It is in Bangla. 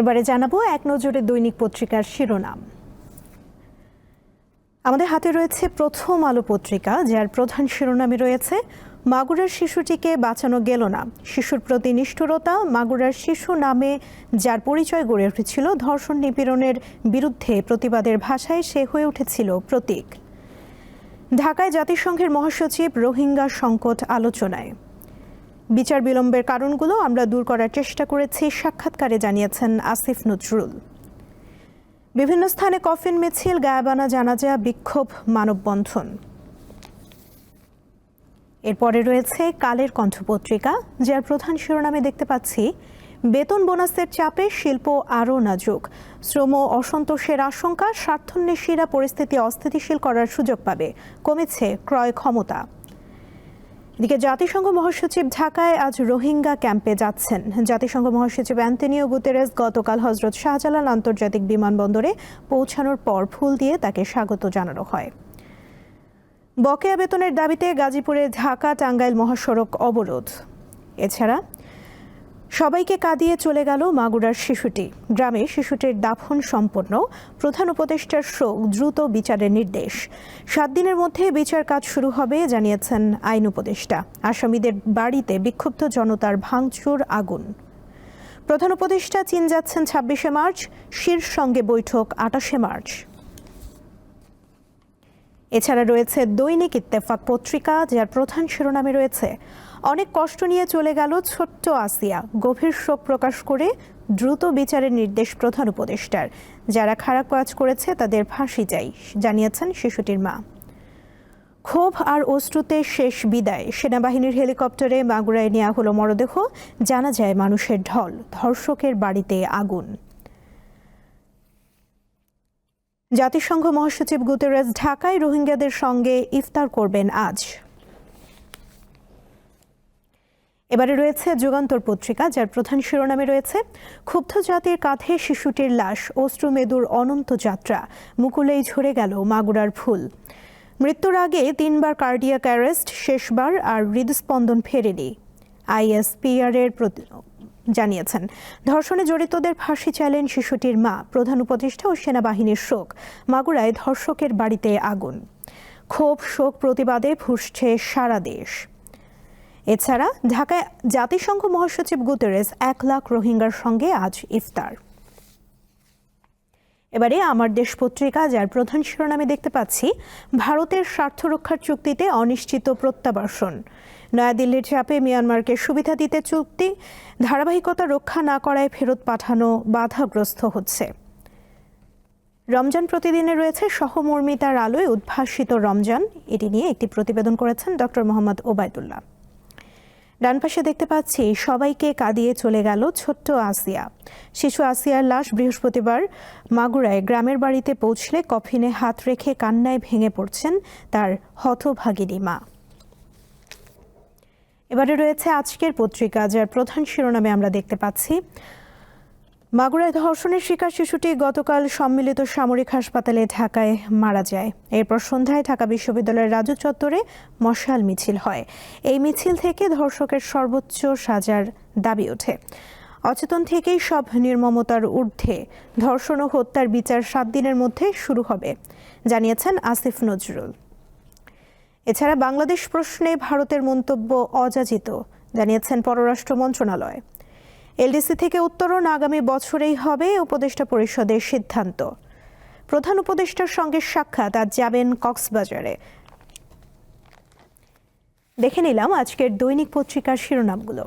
এবারে জানাব এক নজরে দৈনিক পত্রিকার শিরোনাম। আমাদের হাতে রয়েছে প্রথম আলো পত্রিকা, যার প্রধান শিরোনামে রয়েছে, মাগুরার শিশুটিকে বাঁচানো গেল না। শিশুর প্রতি নিষ্ঠুরতা, মাগুরার শিশু নামে যার পরিচয় গড়ে উঠেছিল, ধর্ষণ নিপীড়নের বিরুদ্ধে প্রতিবাদের ভাষায় সে হয়ে উঠেছিল প্রতীক। ঢাকায় জাতিসংঘের মহাসচিব রোহিঙ্গা সংকট আলোচনায়। বিচার বিলম্বের কারণগুলো আমরা দূর করার চেষ্টা করেছি, সাক্ষাৎকারে জানিয়েছেন আসিফ নজরুল। বিভিন্ন স্থানে কফিন মিছিল, গায়াবানা জানাজা, বিক্ষোভ, মানববন্ধন। এরপরে রয়েছে কালের কণ্ঠ পত্রিকা যার প্রধান শিরোনামে দেখতে পাচ্ছি, বেতন বোনাসের চাপে শিল্প আরও নাজুক। শ্রম অসন্তোষের আশঙ্কা, স্বার্থন্বেষীরা পরিস্থিতি অস্থিতিশীল করার সুযোগ পাবে, কমেছে ক্রয় ক্ষমতা। এদিকে জাতিসংঘ মহাসচিব ঢাকায় আজ রোহিঙ্গা ক্যাম্পে যাচ্ছেন। জাতিসংঘ মহাসচিব অ্যান্টনিও গুতেরেস গতকাল হজরত শাহজালাল আন্তর্জাতিক বিমানবন্দরে পৌঁছানোর পর ফুল দিয়ে তাকে স্বাগত জানানো হয়। বকেয়া বেতনের দাবিতে গাজীপুরে ঢাকা টাঙ্গাইল মহাসড়ক অবরোধ। এছাড়া সবাইকে কাঁদিয়ে চলে গেল মাগুরার শিশুটি। গ্রামে শিশুটির দাফন সম্পন্ন প্রধান উপদেষ্টার শোক দ্রুত বিচারের নির্দেশ। সাত দিনের মধ্যে বিচার কাজ শুরু হবে জানিয়েছেন আইন উপদেষ্টা। আসামিদের বাড়িতে বিক্ষুব্ধ জনতার ভাঙচুর আগুন। প্রধান উপদেষ্টা চীন যাচ্ছেন ছাব্বিশে মার্চ শীর্ষ সঙ্গে বৈঠক আটাশে মার্চ। এছাড়া রয়েছে দৈনিক ইত্তেফাক পত্রিকা, যার প্রধান শিরোনামে রয়েছে, অনেক কষ্ট নিয়ে চলে গেল ছোট্ট আসিয়া। গভীর শোক প্রকাশ করে দ্রুত বিচারের নির্দেশ প্রধান উপদেষ্টার। যারা খারাপ কাজ করেছে, তাদের ফাঁসি চাই, জানিয়েছেন শিশুটির মা। ক্ষোভ আর অশ্রুতে শেষ বিদায়। সেনাবাহিনীর হেলিকপ্টারে মাগুরায় নেওয়া হলো মরদেহ, জানা যায় মানুষের ঢল, ধর্ষকের বাড়িতে আগুন। জাতিসংঘ মহাসচিব গুতেরেস ঢাকায় রোহিঙ্গাদের সঙ্গে ইফতার করবেন আজ। এবারে রয়েছে যুগান্তর পত্রিকা, যার প্রধান শিরোনামে রয়েছে, ক্ষুব্ধ জাতির কাঁধে শিশুটির লাশ, অশ্রুমেদুর অনন্ত যাত্রা, মুকুলেই ঝরে গেল মাগুরার ফুল। মৃত্যুর আগে তিনবার কার্ডিয়াক অ্যারেস্ট, শেষবার আর হৃদস্পন্দন ফেরেনি। আইএসপিআর এর জানিয়েছেন। ধর্ষণে জড়িতদের ফাঁসি চাইলেন শিশুটির মা, প্রধান উপদেষ্টা ও সেনাবাহিনীর শোক। মাগুরায় ধর্ষকের বাড়িতে আগুন। ক্ষোভ, শোক প্রতিবাদে ফুসছে সারা দেশ। এছাড়া ঢাকায় জাতিসংঘ মহাসচিব গুতেরেস এক লাখ রোহিঙ্গার সঙ্গে আজ ইফতার। এবারে আমার দেশ পত্রিকা, যার প্রধান শিরোনামে দেখতে পাচ্ছি, ভারতের স্বার্থ রক্ষার চুক্তিতে অনিশ্চিত প্রত্যাবাসন নয়াদিল্লির চাপে মিয়ানমারকে সুবিধা দিতে চুক্তি, ধারাবাহিকতা রক্ষা না করায় ফেরত পাঠানো বাধাগ্রস্ত হচ্ছে। রমজান প্রতিদিনে রয়েছে সহমর্মিতার আলোয় উদ্ভাসিত রমজান। এটি নিয়ে একটি প্রতিবেদন করেছেন ডক্টর মোহাম্মদ ওবায়দুল্লাহ। ডান পাশে দেখতে পাচ্ছি, সবাইকে কাঁদিয়ে চলে গেল ছোট্ট আসিয়া। শিশু আসিয়ার লাশ বৃহস্পতিবার মাগুরায় গ্রামের বাড়িতে পৌঁছলে কফিনে হাত রেখে কান্নায় ভেঙে পড়ছেন তার হতভাগিনী মা। এবারে রয়েছে আজকের পত্রিকা, যার প্রধান শিরোনামে আমরা দেখতে পাচ্ছি মাগুরায় ধর্ষণের শিকার শিশুটি গতকাল সম্মিলিত সামরিক হাসপাতালে ঢাকায় মারা যায়। এরপর সন্ধ্যায় ঢাকা বিশ্ববিদ্যালয়ের রাজু চত্বরে মশাল মিছিল হয়। এই মিছিল থেকে ধর্ষকের সর্বোচ্চ সাজার দাবি ওঠে। অচেতন থেকেই সব নির্মমতার ঊর্ধ্বে ধর্ষণ ও হত্যার বিচার সাত দিনের মধ্যে শুরু হবে, জানিয়েছেন আসিফ নজরুল। এছাড়া বাংলাদেশ প্রশ্নে ভারতের মন্তব্য অযাচিত, জানিয়েছেন পররাষ্ট্র মন্ত্রণালয়। এলডিসি থেকে উত্তরণ আগামী বছরেই হবে উপদেষ্টা পরিষদের সিদ্ধান্ত। প্রধান উপদেষ্টার সঙ্গে সাক্ষাৎ আজ যাবেন কক্সবাজারে। দেখে নিলাম আজকের দৈনিক পত্রিকার শিরোনামগুলো।